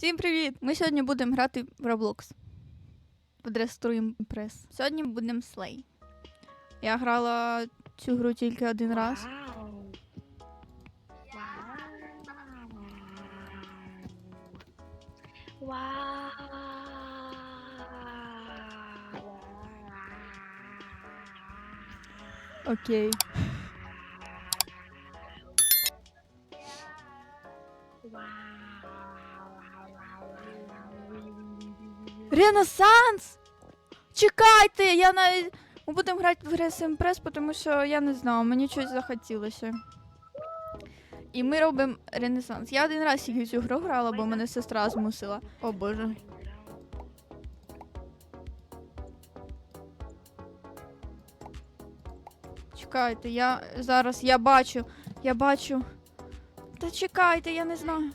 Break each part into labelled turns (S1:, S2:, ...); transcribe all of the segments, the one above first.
S1: Всім привіт! Ми сьогодні будемо грати в Roblox. Подреструємо прес. Сьогодні будемо слей. Я грала цю гру тільки один раз. Окей. Ренесанс! Чекайте! Я навіть. Ми будемо грати в Гресим Прес, тому що я не знаю, мені щось захотілося. І ми робимо Ренесанс. Я один раз в цю гру грала, бо мене сестра змусила. О боже. Чекайте, я зараз я бачу. Я бачу. Та чекайте, я не знаю.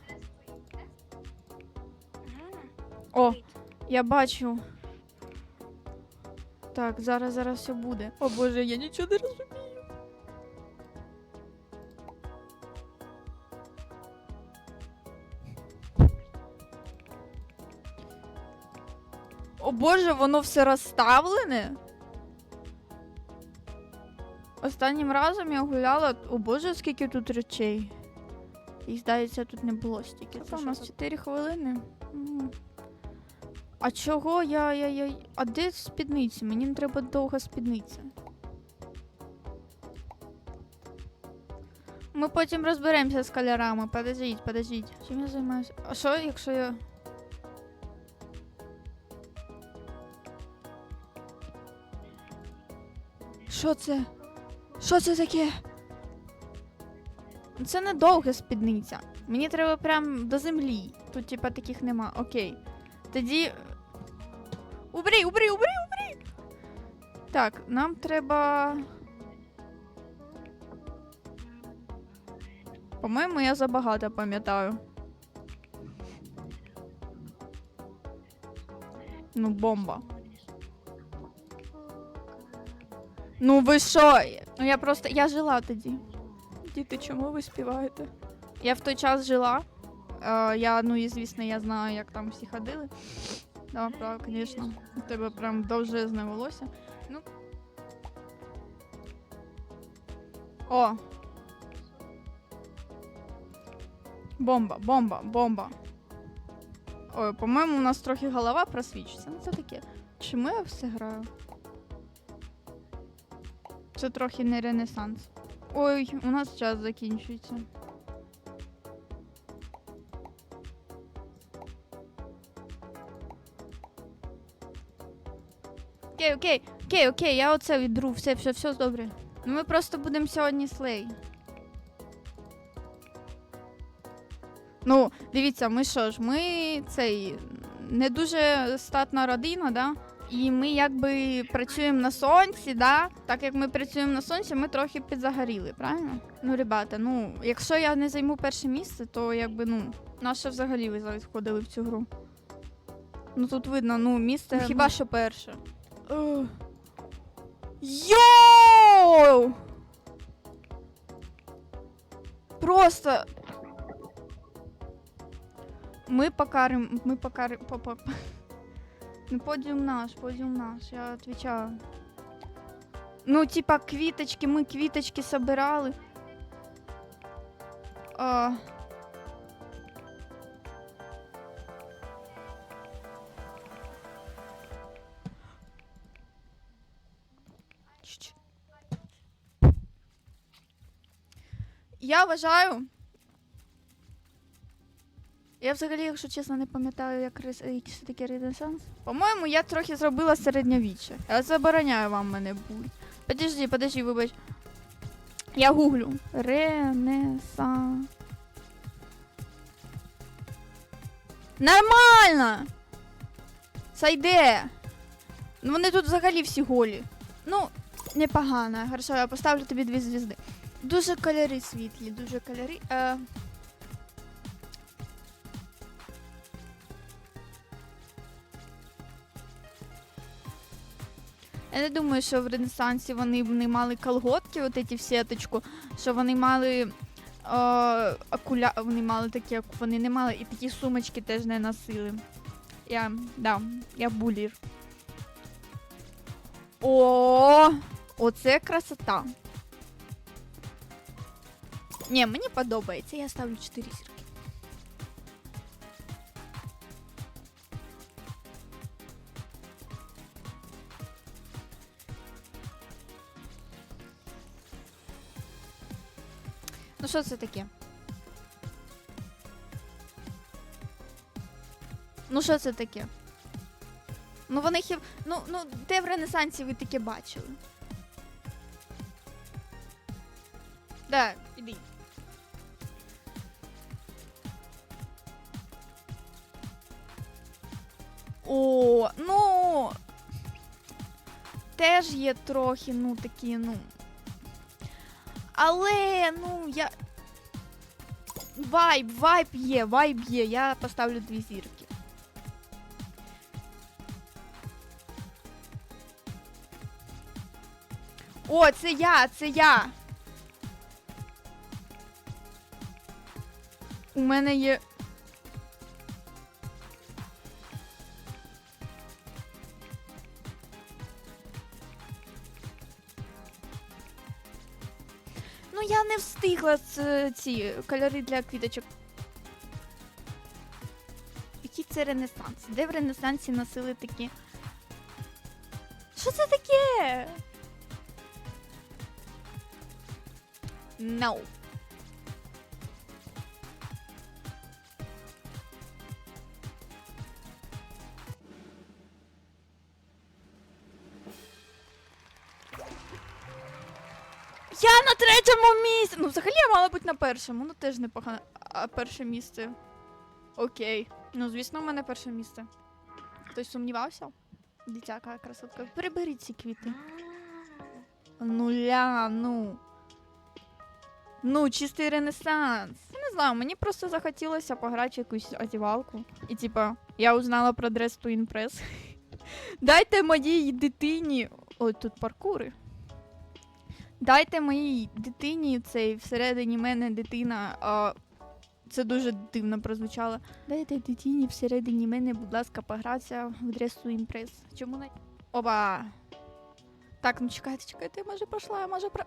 S1: О, я бачу. Так, зараз, зараз все буде. О боже, я нічого не розумію. О боже, воно все розставлене. Останнім разом я гуляла. О боже, скільки тут речей. Їх, здається, тут не було стільки. Це у нас 4 хвилини. М. А чого я, я, я. А де спідниці? Мені не треба довга спідниця. Ми потім розберемося з кольорами. Подождіть, подождіть. Чим я займаюся? А що, якщо я. Що це? Що це таке? Це не довга спідниця. Мені треба прям до землі. Тут, типа, таких нема. Окей. Тоді. Убери, убери, убери, убери! Так, нам треба. По-моєму, я забагато пам'ятаю. Ну, бомба. Ну ви що? Ну я просто. Я жила тоді. Діти, чому ви співаєте? Я в той час жила. Е, я, ну і звісно, я знаю, як там всі ходили. Да, правда, звісно. У тебе прям довжезне волосся. Ну. О. Бомба, бомба, бомба. Ой, по-моєму, у нас трохи голова просвічується. Ну це таке. Чому я все граю? Це трохи не ренесанс. Ой, у нас час закінчується. Окей, окей, окей, окей, я оце відру, все, все, все добре. Ну ми просто будемо сьогодні слей. Ну, дивіться, ми що ж, ми цей не дуже статна родина, да? І ми якби працюємо на сонці, да? Так як ми працюємо на сонці, ми трохи підзагоріли, правильно? Ну, ребята, ну, якщо я не займу перше місце, то якби, ну, наше взагалі ви входили в цю гру. Ну тут видно, ну, місце.
S2: Ну,
S1: хіба що перше. Йоу! Просто. Ми покарим. Ми покарим. По, ну, подіум наш, подіум наш, я отвечаю. Ну, типа, квіточки, ми квіточки собирали. А... Я вважаю. Я взагалі, якщо чесно, не пам'ятаю, як рес... який це таке ренесанс. По-моєму, я трохи зробила середньовіччя. Я забороняю вам мене бути. Подожди, подожди, вибач. Я гуглю. Ренесан. Нормально! Сайде! Ну вони тут взагалі всі голі. Ну, непогано. Хорошо, я поставлю тобі дві звізди. Дуже кольори світлі, дуже кольори. Е... Я не думаю, що в Ренесансі вони не мали колготки, от ці в сіточку, що вони мали Е, окуля... Вони мали такі, оку- вони не мали, і такі сумочки теж не носили. Я, да, я булір. О, оце красота. Ні, мені подобається, я ставлю 4 зірки. Ну що це таке? Ну що це таке? Ну вони хів. Ну, ну, де в Ренесансі ви таке бачили? Да, О, ну. Теж є трохи, ну, такі, ну. Але, ну, я. Вайб, вайб є, вайб є. Я поставлю дві зірки. О, це я, це я. У мене є. Встигла ц- ці кольори для квіточок. Який це ренесанс? Де в Ренесансі носили такі. Що це таке? No. Місці. Ну, взагалі я мала бути на першому. Ну теж непогано. А перше місце. Окей. Ну, звісно, в мене перше місце. Хтось сумнівався? Дитяка красотка. Приберіть ці квіти. Нуля, ну. Ну, чистий ренесанс. Я не знаю, мені просто захотілося пограти якусь одівалку. І типа, я узнала про Dress to Impress. Дайте моїй дитині. Ой, тут паркури. Дайте моїй дитині цей всередині мене дитина. А, це дуже дивно прозвучало. Дайте дитині всередині мене, будь ласка, погратися в to Impress. Чому не. Оба. Так, ну чекайте, чекайте, я може пройшла, я може про.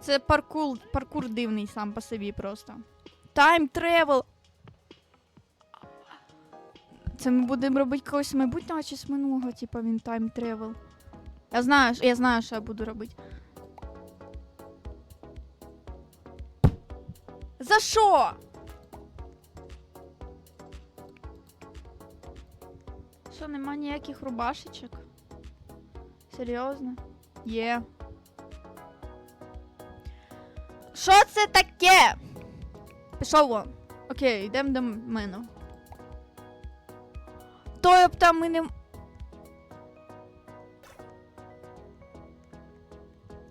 S1: Це паркур, паркур дивний сам по собі просто. Time travel. Це ми будемо робити когось майбутнього чи з минулого, типа він time travel. Я знаю, я знаю, що я буду робити. За що? Що, нема ніяких рубашечок? Серйозно? Є. Що це таке? Пішов вон. Окей, йдемо до мене. Тобто ми не.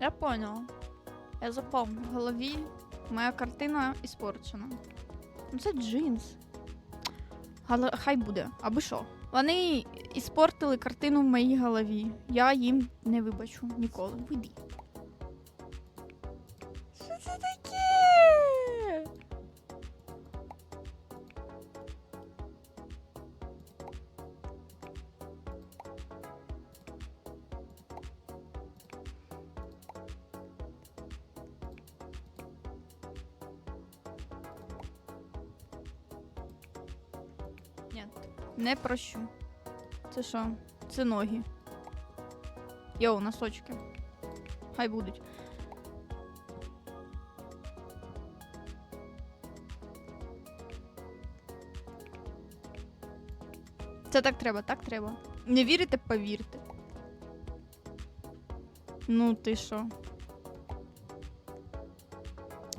S1: Я понял. Я запомнив. В голові моя картина іспорчена. Ну це джинс. Але хай буде. Аби що. Вони іспортили картину в моїй голові. Я їм не вибачу ніколи. Вийди. Що це таке? Прощу. Це що? Це ноги. Йоу, носочки. Хай будуть. Це так треба, так треба. Не вірите, повірте. Ну, ти що?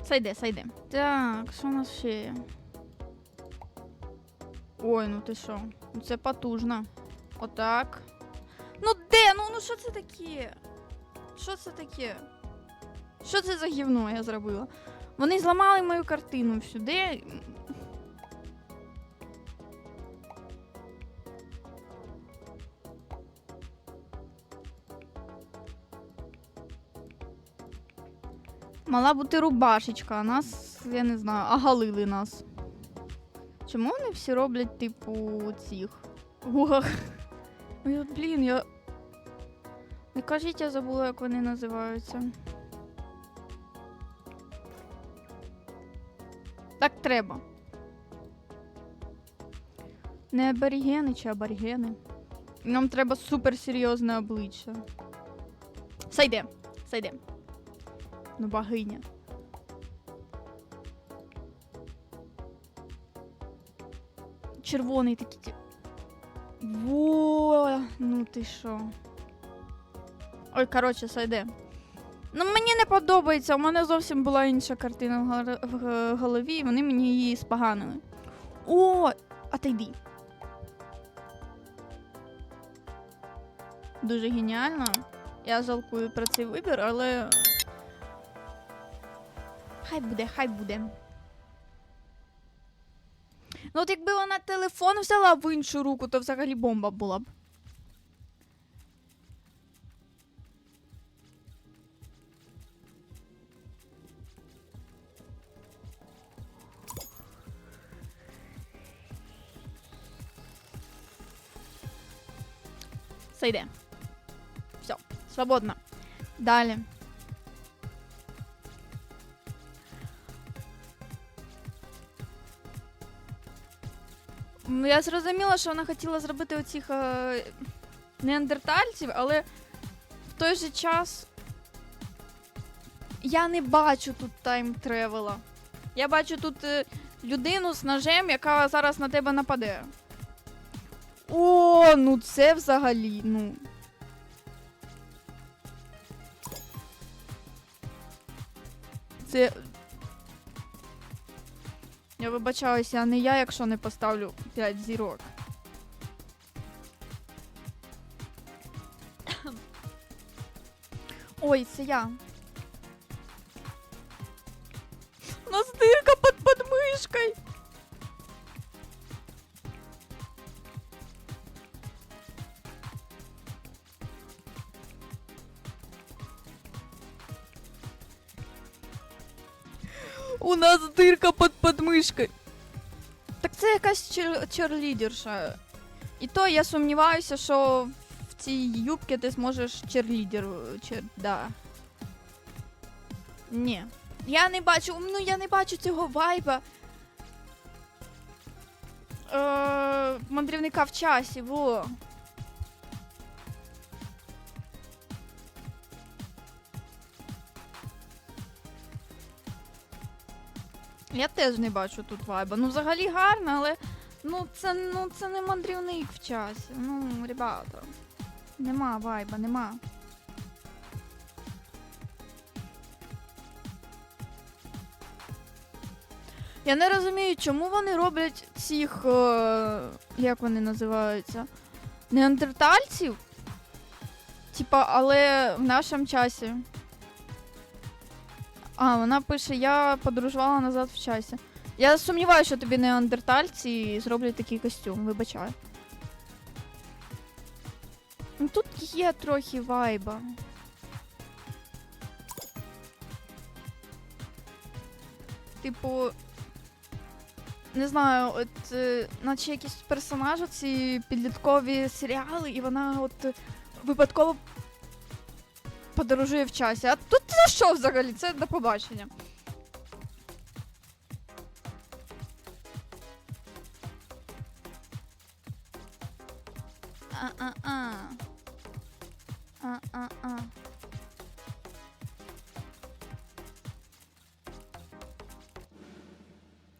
S1: Сайде, сайде. Так, що у нас ще є? Ой, ну ти що? Ну це потужно. Отак. Ну де? Ну ну що це таке? Що це таке? Що це за гівно я зробила? Вони зламали мою картину всю. Де? Мала бути рубашечка, а нас, я не знаю, оголили нас. Чому вони всі роблять, типу, цих гугах? Ой, блін, я. Не кажіть, я забула, як вони називаються. Так треба. Не аборігени чи аборігени. Нам треба суперсерйозне обличчя. Сайде, сайде. Ну, богиня. Червоний такий. Во, ну ти що. Ой, коротше, сайде. Ну, мені не подобається. У мене зовсім була інша картина в голові, і вони мені її споганили. О, отойди. Дуже геніально. Я жалкую про цей вибір, але. Хай буде, хай буде. Ну, от якби вона телефон взяла в іншу руку, то взагалі бомба була б. Сойде. Все, свободно. Далі. М, Я зрозуміла, що вона хотіла зробити оцих е, неандертальців, але в той же час я не бачу тут тайм-тревела. Я бачу тут е, людину з ножем, яка зараз на тебе нападе. О, ну це взагалі, ну. Це. Я вибачаюся, а не я, якщо не поставлю 5 зірок. Ой, це я. У нас дирка під подмишкою. У нас дирка під подмишкою. Так це якась чер- черлідерша. І то я сумніваюся, що в цій юбці ти зможеш черлідер. Чер... Да. Ні. Я не бачу, ну я не бачу цього вайба. Е, мандрівника в часі, во. Я теж не бачу тут вайба. Ну, взагалі гарно, але ну це, ну, це не мандрівник в часі. Ну, ребята. Нема вайба, нема. Я не розумію, чому вони роблять цих. Е, як вони називаються? Неандертальців? Типа, але в нашому часі. А, вона пише: я подорожувала назад в часі. Я сумніваюся, що тобі неандертальці зроблять такий костюм, вибачаю. Ну тут є трохи вайба. Типу. Не знаю, от е, наче якісь персонажі ці підліткові серіали, і вона от випадково подорожує в часі. А тут це що взагалі? Це до побачення. А-а-а. А-а-а.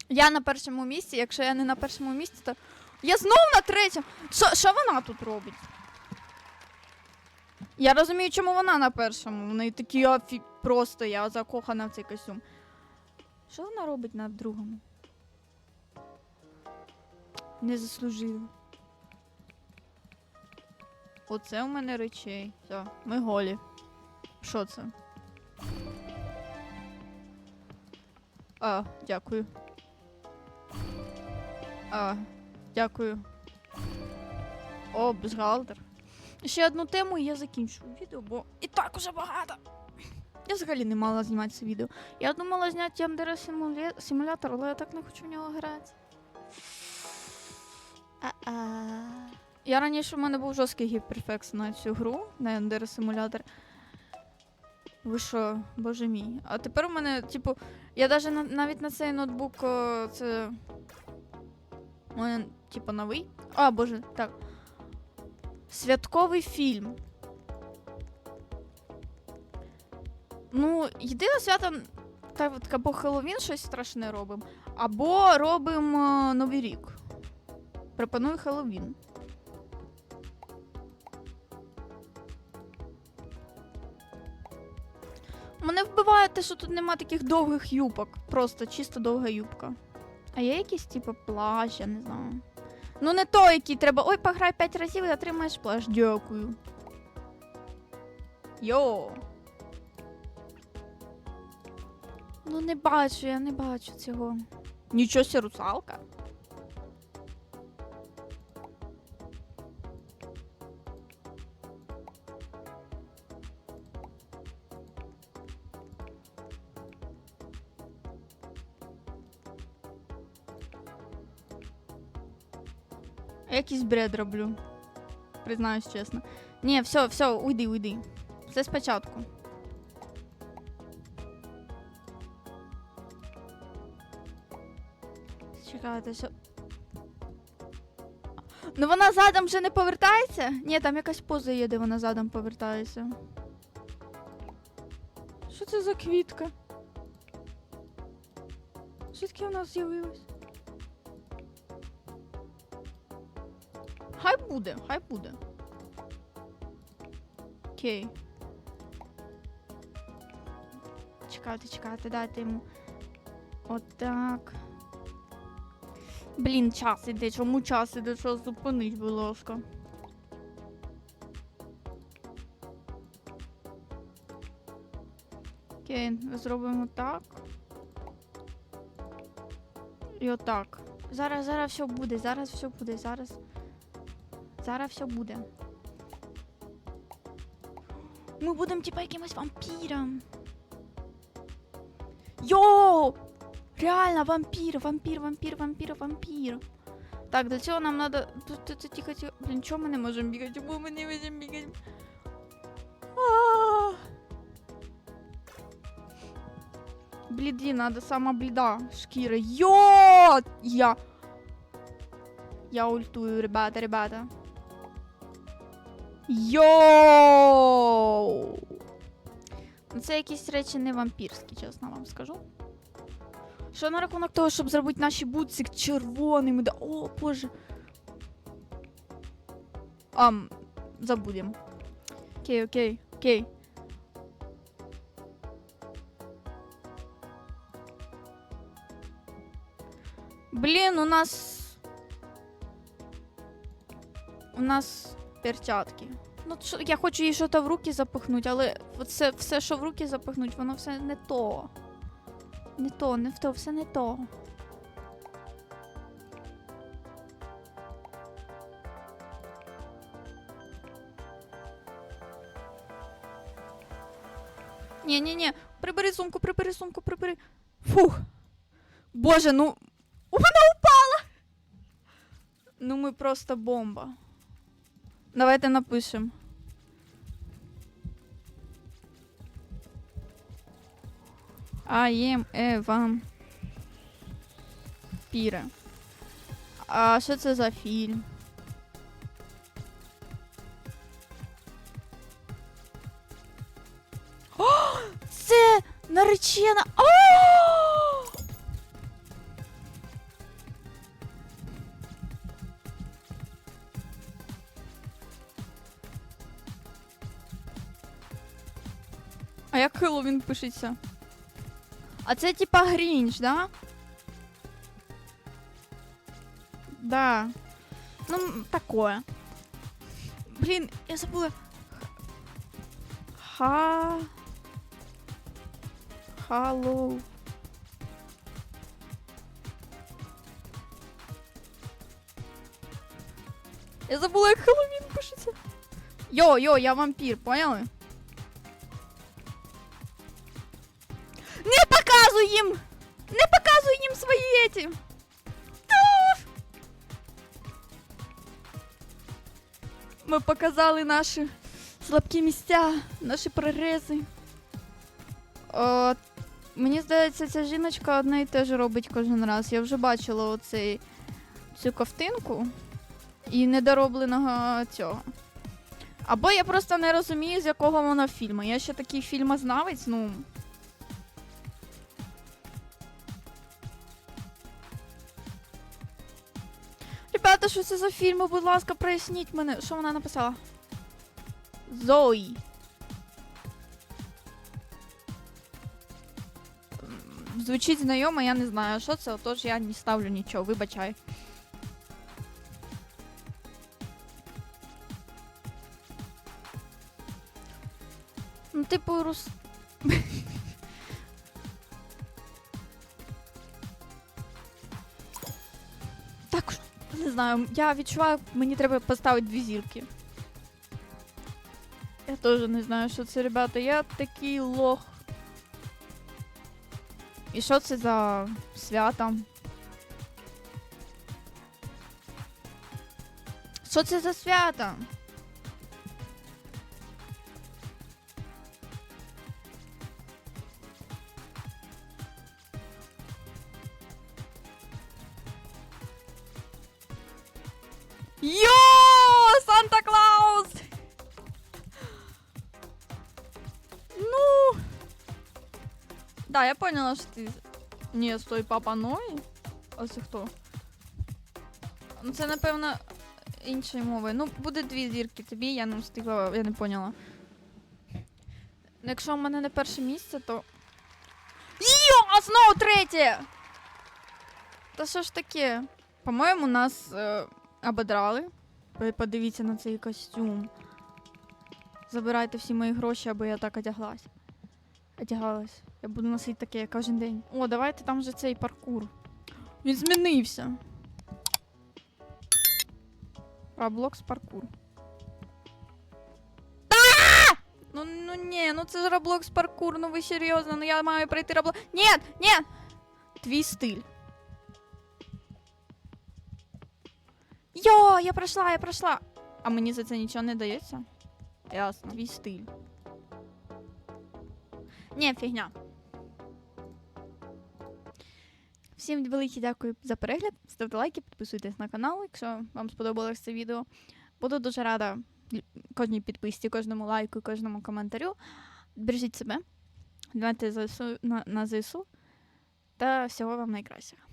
S1: Я на першому місці, якщо я не на першому місці, то. Я знов на третьому. Що, що вона тут робить? Я розумію, чому вона на першому. В неї такі афі... просто я закохана в цей костюм. Що вона робить на другому? Не заслужила. Оце у мене речей. Все, ми голі. Що це? А, дякую. А, дякую. О, бюстгальтер. Ще одну тему і я закінчу відео, бо і так уже багато. Я взагалі не мала знімати це відео. Я думала зняти Яндера симулятор, але я так не хочу в нього грати.
S2: А-а.
S1: Я раніше в мене був жорсткий гіперфекс на цю гру, на Яндера симулятор. Ви що, боже мій. А тепер у мене, типу, я даже на, навіть на цей ноутбук це. У мене, типу, новий. А, боже, так. Святковий фільм. Ну, єдине свято, так, або Хеллоуін щось страшне робимо, або робимо Новий рік. Пропоную Хеллоуін. Мене вбиває те, що тут нема таких довгих юбок. Просто чисто довга юбка. А є якийсь, типу, плащ, я не знаю. Ну, не той, який треба. Ой, пограй 5 разів і отримаєш плащ. Дякую. Йо. Ну, не бачу, я не бачу цього. Нічого сі русалка. Якийсь бред роблю. Признаюсь чесно. Ні, все, все, уйди, уйди. Все спочатку. Чекайте, що. Ну вона задом вже не повертається? Ні, там якась поза є, де вона задом повертається. Що це за квітка? Звідки вона з'явилась? Буде, хай буде. Окей. Чекайте, чекайте, дайте йому. Отак. Блін, час іде. Чому час іде? Що зупинись, будь ласка. Окей, зробимо так. І отак. Зараз, зараз все буде, зараз все буде, зараз. Зараз все буде. Ми будемо типа якимось вампіром. Йоу! Реально, вампір, вампір, вампір, вампір, вампір. Так, для цього нам надо. Тут, тихо, тихо. Блін, чого ми не можемо бігати? Чому ми не можемо бігати? Бліді, надо сама бліда шкіра. Йо! Я. Я ультую, ребята, ребята. Йоу! Ну, Це якісь речі не вампірські, чесно вам скажу. Що на рахунок того, щоб зробити наші бутси червоними? Да... О, боже. Ам, забудем. Окей, окей, окей. Блін, у нас. У нас перчатки. Ну, я хочу їй щось в руки запихнути, але це все, що в руки запихнуть, воно все не то. Не то, не в то, все не то. Ні, ні, ні, прибери сумку, прибери сумку, прибери. Фух. Боже, ну. Вона упала! Ну ми просто бомба. Давайте напишемо. I am a vampire. А що це за фільм? О, це наречена. О! А як Хеллоуін пишеться? А це типа Грінч, да? Да. Ну, м, такое. Блін, я забула. Ха. Халлоу. Я забула, як Хеллоуін пишеться. Йо, йо, я вампір, поняли? Показуй їм! Не показуй їм свої еті! Ми показали наші слабкі місця, наші прорези. О, мені здається, ця жіночка одне і те ж робить кожен раз. Я вже бачила оцей, цю ковтинку і недоробленого цього. Або я просто не розумію, з якого воно фільму. Я ще такий фільмознавець, ну. Ребята, що це за фільми? Будь ласка, проясніть мене. Що вона написала? Зої. Звучить знайомо, я не знаю, що це, отож я не ставлю нічого, вибачай. Ну, типу, рус. знаю, я відчуваю, мені треба поставити дві зірки. Я теж не знаю, що це, ребята. Я такий лох. І що це за свята? Що це за свята? Йо! Санта Клаус! Ну. Да, я поняла, що ти. Ні, стой, папа Ной. А це хто? Ну, це, напевно, іншою мовою. Ну, буде дві зірки тобі, я не встигла, я не поняла. Ну, Якщо в мене не перше місце, то. Йо, а знову третє! Та що ж таке? По-моєму, нас е, ободрали. Подивіться на цей костюм. Забирайте всі мої гроші, аби я так одяглась. Одягалась. Я буду носити таке кожен день. О, давайте там вже цей паркур. Він змінився. Roblox паркур. Ну, ну ні, ну це ж Roblox паркур, ну ви серйозно, ну я маю пройти Roblox. Ні, ні! Твій стиль. Йо, я пройшла, я пройшла. А мені за це нічого не дається? Ясно. Твій стиль. Ні, фігня. Всім велике дякую за перегляд. Ставте лайки, підписуйтесь на канал, якщо вам сподобалось це відео. Буду дуже рада кожній підписці, кожному лайку, кожному коментарю. Бережіть себе, дбайте на, ЗСУ та всього вам найкращого.